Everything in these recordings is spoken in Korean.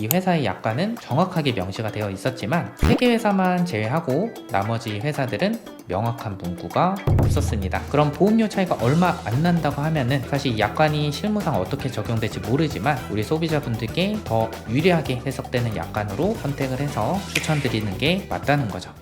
이 회사의 약관은 정확하게 명시가 되어 있었지만 세개 회사만 제외하고 나머지 회사들은 명확한 문구가 없었습니다. 그럼 보험료 차이가 얼마 안 난다고 하면은 사실 이 약관이 실무상 어떻게 적용될지 모르지만 우리 소비자분들께 더 유리하게 해석되는 약관으로 선택을 해서 추천드리는 게 맞다는 거죠.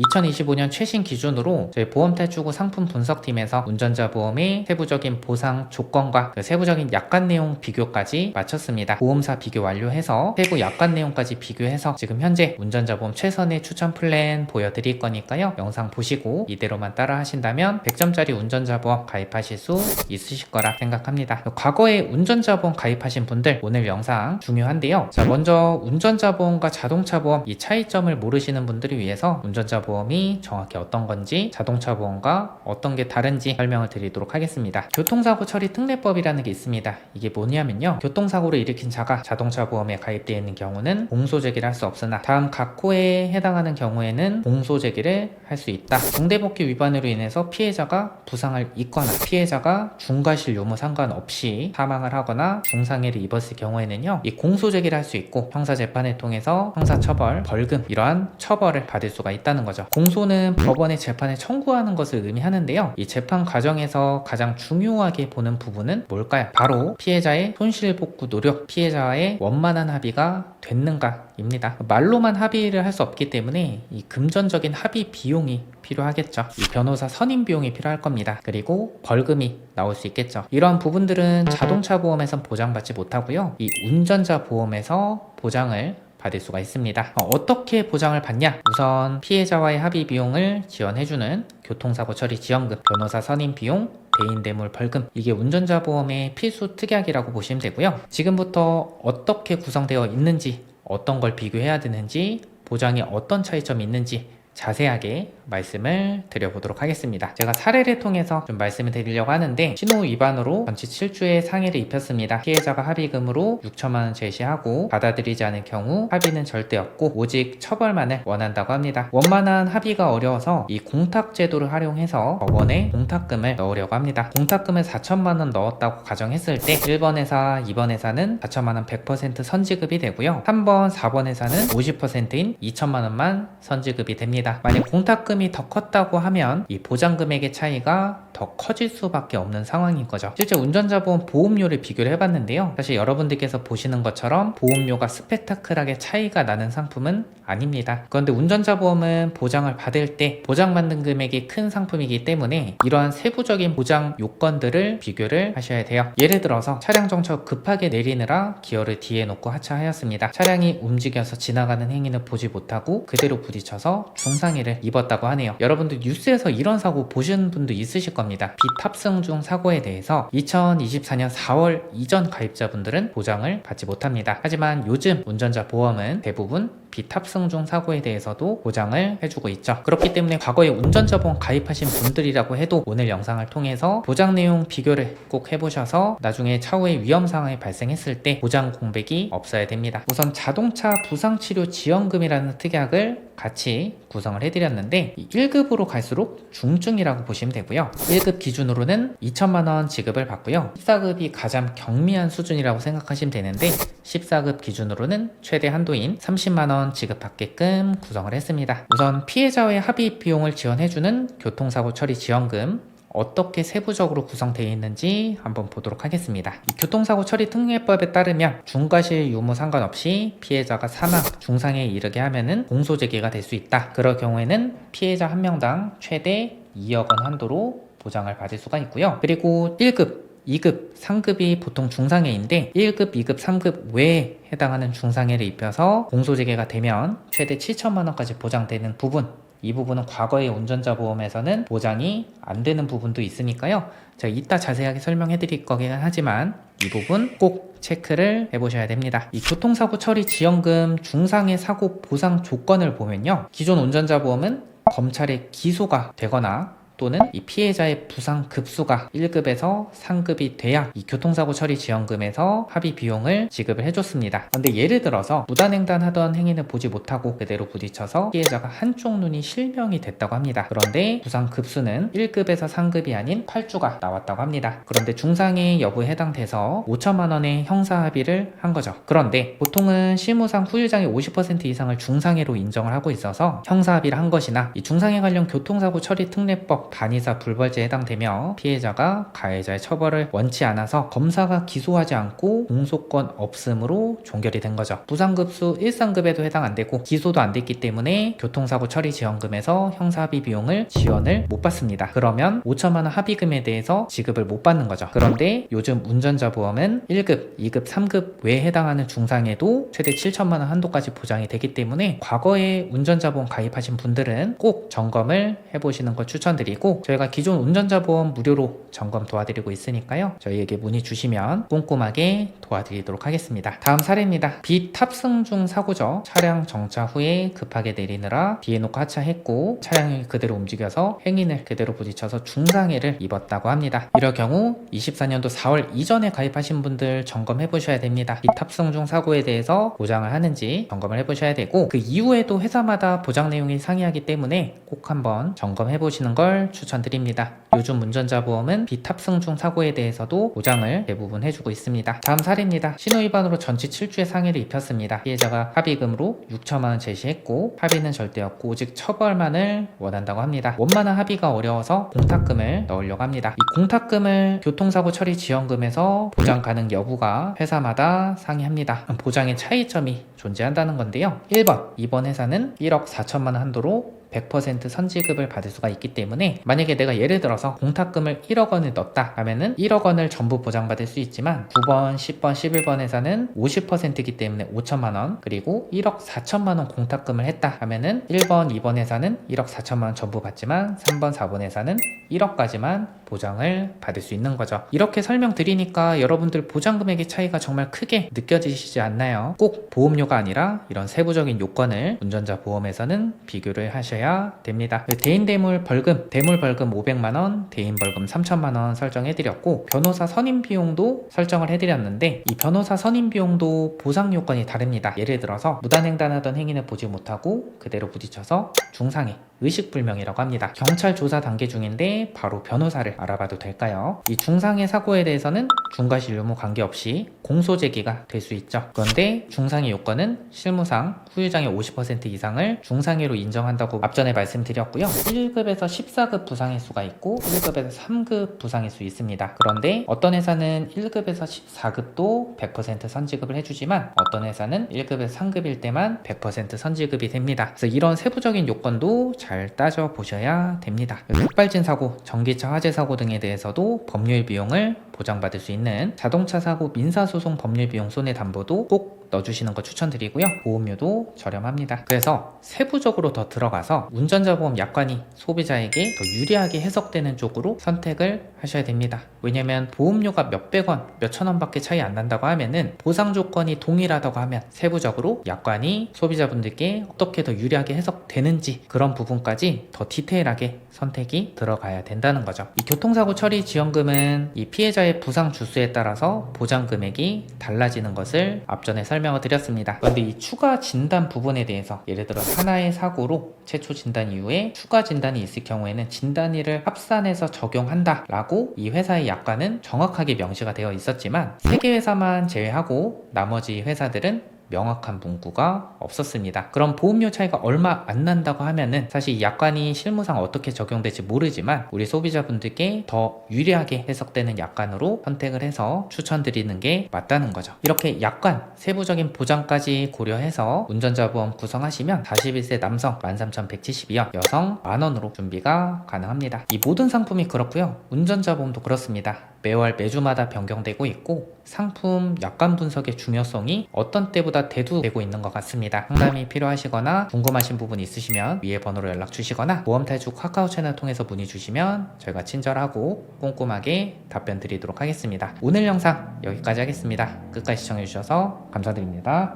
2025년 최신 기준으로 저희 보험탈출구 상품 분석팀에서 운전자 보험의 세부적인 보상 조건과 그 세부적인 약관 내용 비교까지 마쳤습니다. 보험사 비교 완료해서 세부 약관 내용까지 비교해서 지금 현재 운전자 보험 최선의 추천 플랜 보여드릴 거니까요. 영상 보시고 이대로만 따라 하신다면 100점짜리 운전자 보험 가입하실 수 있으실 거라 생각합니다. 과거에 운전자 보험 가입하신 분들 오늘 영상 중요한데요. 자, 먼저 운전자 보험과 자동차 보험 이 차이점을 모르시는 분들을 위해서 운전자 보험이 정확히 어떤 건지 자동차 보험과 어떤 게 다른지 설명을 드리도록 하겠습니다. 교통사고 처리 특례법이라는 게 있습니다. 이게 뭐냐면요. 교통사고를 일으킨 자가 자동차 보험에 가입되어 있는 경우는 공소 제기를 할 수 없으나 다음 각 호에 해당하는 경우에는 공소 제기를 할 수 있다. 중대법규 위반으로 인해서 피해자가 부상을 입거나 피해자가 중과실 요무 상관없이 사망을 하거나 중상해를 입었을 경우에는요. 이 공소 제기를 할 수 있고 형사 재판을 통해서 형사 처벌, 벌금 이러한 처벌을 받을 수가 있다는 거죠. 공소는 법원의 재판에 청구하는 것을 의미하는데요. 이 재판 과정에서 가장 중요하게 보는 부분은 뭘까요? 바로 피해자의 손실복구 노력, 피해자의 원만한 합의가 됐는가입니다. 말로만 합의를 할 수 없기 때문에 이 금전적인 합의 비용이 필요하겠죠. 이 변호사 선임 비용이 필요할 겁니다. 그리고 벌금이 나올 수 있겠죠. 이러한 부분들은 자동차 보험에선 보장받지 못하고요. 이 운전자 보험에서 보장을 받을 수가 있습니다. 어, 떻게 보장을 받냐? 우선 피해자와의 합의 비용을 지원해주는 교통사고 처리 지원금, 변호사 선임 비용, 대인 대물 벌금 이게 운전자 보험의 필수 특약이라고 보시면 되고요. 지금부터 어떻게 구성되어 있는지, 어떤 걸 비교해야 되는지, 보장에 어떤 차이점이 있는지 자세하게 말씀을 드려보도록 하겠습니다. 제가 사례를 통해서 좀 말씀을 드리려고 하는데 신호 위반으로 전치 7주의 상해를 입혔습니다. 피해자가 합의금으로 6천만 원 제시하고 받아들이지 않을 경우 합의는 절대 없고 오직 처벌만을 원한다고 합니다. 원만한 합의가 어려워서 이 공탁 제도를 활용해서 법원에 공탁금을 넣으려고 합니다. 공탁금을 4천만 원 넣었다고 가정했을 때 1번 회사, 2번 회사는 4천만 원 100% 선지급이 되고요. 3번, 4번 회사는 50%인 2천만 원만 선지급이 됩니다. 만약 공탁금 이 더 컸다고 하면 이 보장금액의 차이가 더 커질 수밖에 없는 상황인 거죠. 실제 운전자 보험 보험료를 비교를 해봤는데요. 사실 여러분들께서 보시는 것처럼 보험료가 스펙타클하게 차이가 나는 상품은 아닙니다. 그런데 운전자 보험은 보장을 받을 때 보장받는 금액이 큰 상품이기 때문에 이러한 세부적인 보장 요건들을 비교를 하셔야 돼요. 예를 들어서 차량 정차 급하게 내리느라 기어를 뒤에 놓고 하차하였습니다. 차량이 움직여서 지나가는 행위는 보지 못하고 그대로 부딪혀서 중상해를 입었다고 하네요. 여러분들 뉴스에서 이런 사고 보신 분도 있으실 겁니다. 비탑승 중 사고에 대해서 2024년 4월 이전 가입자분들은 보장을 받지 못합니다. 하지만 요즘 운전자 보험은 대부분 비탑승 중 사고에 대해서도 보장을 해주고 있죠. 그렇기 때문에 과거에 운전자 보험 가입하신 분들이라고 해도 오늘 영상을 통해서 보장 내용 비교를 꼭 해보셔서 나중에 차후에 위험 상황이 발생했을 때 보장 공백이 없어야 됩니다. 우선 자동차 부상치료 지원금이라는 특약을 같이 구성을 해드렸는데 1급으로 갈수록 중증이라고 보시면 되고요. 1급 기준으로는 2천만 원 지급을 받고요. 14급이 가장 경미한 수준이라고 생각하시면 되는데 14급 기준으로는 최대 한도인 30만 원 지급받게끔 구성을 했습니다. 우선 피해자의 합의 비용을 지원해주는 교통사고 처리 지원금 어떻게 세부적으로 구성되어 있는지 한번 보도록 하겠습니다. 이 교통사고 처리 특례법에 따르면 중과실 유무 상관없이 피해자가 사망, 중상에 이르게 하면은 공소 제기가 될 수 있다. 그럴 경우에는 피해자 한 명당 최대 2억 원 한도로 보장을 받을 수가 있고요. 그리고 1급 2급, 3급이 보통 중상해인데 1급, 2급, 3급 외에 해당하는 중상해를 입혀서 공소제기가 되면 최대 7천만 원까지 보장되는 부분 이 부분은 과거의 운전자 보험에서는 보장이 안 되는 부분도 있으니까요. 제가 이따 자세하게 설명해 드릴 거긴 하지만 이 부분 꼭 체크를 해보셔야 됩니다. 이 교통사고 처리 지원금 중상해 사고 보상 조건을 보면요. 기존 운전자 보험은 검찰에 기소가 되거나 또는 이 피해자의 부상 급수가 1급에서 상급이 돼야 이 교통사고 처리 지원금에서 합의 비용을 지급을 해줬습니다. 근데 예를 들어서 무단횡단하던 행인을 보지 못하고 그대로 부딪혀서 피해자가 한쪽 눈이 실명이 됐다고 합니다. 그런데 부상 급수는 1급에서 상급이 아닌 8주가 나왔다고 합니다. 그런데 중상해 여부에 해당돼서 5천만 원의 형사 합의를 한 거죠. 그런데 보통은 실무상 후유장의 50% 이상을 중상해로 인정을 하고 있어서 형사 합의를 한 것이나 이 중상해 관련 교통사고 처리 특례법 단위사 불벌죄에 해당되며 피해자가 가해자의 처벌을 원치 않아서 검사가 기소하지 않고 공소권 없음으로 종결이 된 거죠. 부상급수 1상급에도 해당 안 되고 기소도 안 됐기 때문에 교통사고 처리 지원금에서 형사합의 비용을 지원을 못 받습니다. 그러면 5천만 원 합의금에 대해서 지급을 못 받는 거죠. 그런데 요즘 운전자 보험은 1급, 2급, 3급 외에 해당하는 중상에도 최대 7천만 원 한도까지 보장이 되기 때문에 과거에 운전자 보험 가입하신 분들은 꼭 점검을 해보시는 걸 추천드 리고 저희가 기존 운전자 보험 무료로 점검 도와드리고 있으니까요. 저희에게 문의 주시면 꼼꼼하게 도와드리도록 하겠습니다. 다음 사례입니다. 비탑승 중 사고죠. 차량 정차 후에 급하게 내리느라 뒤에 놓고 하차했고 차량이 그대로 움직여서 행인을 그대로 부딪혀서 중상해를 입었다고 합니다. 이럴 경우 24년도 4월 이전에 가입하신 분들 점검해 보셔야 됩니다. 비탑승 중 사고에 대해서 보장을 하는지 점검을 해 보셔야 되고 그 이후에도 회사마다 보장 내용이 상이하기 때문에 꼭 한번 점검해 보시는 걸 추천드립니다. 요즘 운전자 보험은 비탑승 중 사고에 대해서도 보장을 대부분 해주고 있습니다. 다음 사례입니다. 신호 위반으로 전치 7주의 상해를 입혔습니다. 피해자가 합의금으로 6천만 원 제시했고 합의는 절대 없고 오직 처벌만을 원한다고 합니다. 원만한 합의가 어려워서 공탁금을 넣으려고 합니다. 이 공탁금을 교통사고 처리 지원금에서 보장 가능 여부가 회사마다 상이합니다. 보장의 차이점이 존재한다는 건데요. 1번, 이번 회사는 1억 4천만 원 한도로 100% 선지급을 받을 수가 있기 때문에 만약에 내가 예를 들어서 공탁금을 1억 원을 넣었다 하면은 1억 원을 전부 보장받을 수 있지만 9번, 10번, 11번에서는 50%이기 때문에 5천만 원 그리고 1억 4천만 원 공탁금을 했다 하면은 1번, 2번에서는 1억 4천만 원 전부 받지만 3번, 4번에서는 1억까지만 보장을 받을 수 있는 거죠. 이렇게 설명드리니까 여러분들 보장 금액의 차이가 정말 크게 느껴지시지 않나요? 꼭 보험료가 아니라 이런 세부적인 요건을 운전자 보험에서는 비교를 하셔야 됩니다. 대인 대물 벌금, 대물 벌금 500만 원, 대인 벌금 3천만 원 설정해 드렸고 변호사 선임 비용도 설정을 해 드렸는데 이 변호사 선임 비용도 보상 요건이 다릅니다. 예를 들어서 무단횡단하던 행인을 보지 못하고 그대로 부딪혀서 중상해 의식불명이라고 합니다. 경찰 조사 단계 중인데 바로 변호사를 알아봐도 될까요? 이 중상해 사고에 대해서는 중과실 유무 관계없이 공소 제기가 될 수 있죠. 그런데 중상해 요건은 실무상 후유장의 50% 이상을 중상해로 인정한다고 앞전에 말씀드렸고요. 1급에서 14급 부상의 수가 있고 1급에서 3급 부상의 수 있습니다. 그런데 어떤 회사는 1급에서 14급도 100% 선지급을 해주지만 어떤 회사는 1급에서 3급일 때만 100% 선지급이 됩니다. 그래서 이런 세부적인 요건도 잘 따져 보셔야 됩니다. 흑발진 사고, 전기차 화재 사고 등에 대해서도 법률 비용을 보장받을 수 있는 자동차 사고 민사소송 법률 비용 손해담보도 꼭 넣어주시는 거 추천드리고요. 보험료도 저렴합니다. 그래서 세부적으로 더 들어가서 운전자 보험 약관이 소비자에게 더 유리하게 해석되는 쪽으로 선택을 하셔야 됩니다. 왜냐면 보험료가 몇백 원, 몇천 원밖에 차이 안 난다고 하면은 보상 조건이 동일하다고 하면 세부적으로 약관이 소비자분들께 어떻게 더 유리하게 해석되는지 그런 부분까지 더 디테일하게 선택이 들어가야 된다는 거죠. 이 교통사고 처리 지원금은 이 피해자 의 부상 주수에 따라서 보장 금액이 달라지는 것을 앞전에 설명을 드렸습니다. 그런데 이 추가 진단 부분에 대해서 예를 들어 하나의 사고로 최초 진단 이후에 추가 진단이 있을 경우에는 진단일을 합산해서 적용한다 라고 이 회사의 약관은 정확하게 명시가 되어 있었지만 세 개 회사만 제외하고 나머지 회사들은 명확한 문구가 없었습니다. 그럼 보험료 차이가 얼마 안 난다고 하면은 사실 이 약관이 실무상 어떻게 적용될지 모르지만 우리 소비자분들께 더 유리하게 해석되는 약관으로 선택을 해서 추천드리는 게 맞다는 거죠. 이렇게 약관, 세부적인 보장까지 고려해서 운전자 보험 구성하시면 41세 남성 13,172원, 여성 만원으로 준비가 가능합니다. 이 모든 상품이 그렇고요. 운전자 보험도 그렇습니다. 매월 매주마다 변경되고 있고 상품 약관 분석의 중요성이 어떤 때보다 대두되고 있는 것 같습니다. 상담이 필요하시거나 궁금하신 부분 있으시면 위에 번호로 연락 주시거나 보험 탈출 카카오 채널 통해서 문의 주시면 저희가 친절하고 꼼꼼하게 답변 드리도록 하겠습니다. 오늘 영상 여기까지 하겠습니다. 끝까지 시청해 주셔서 감사드립니다.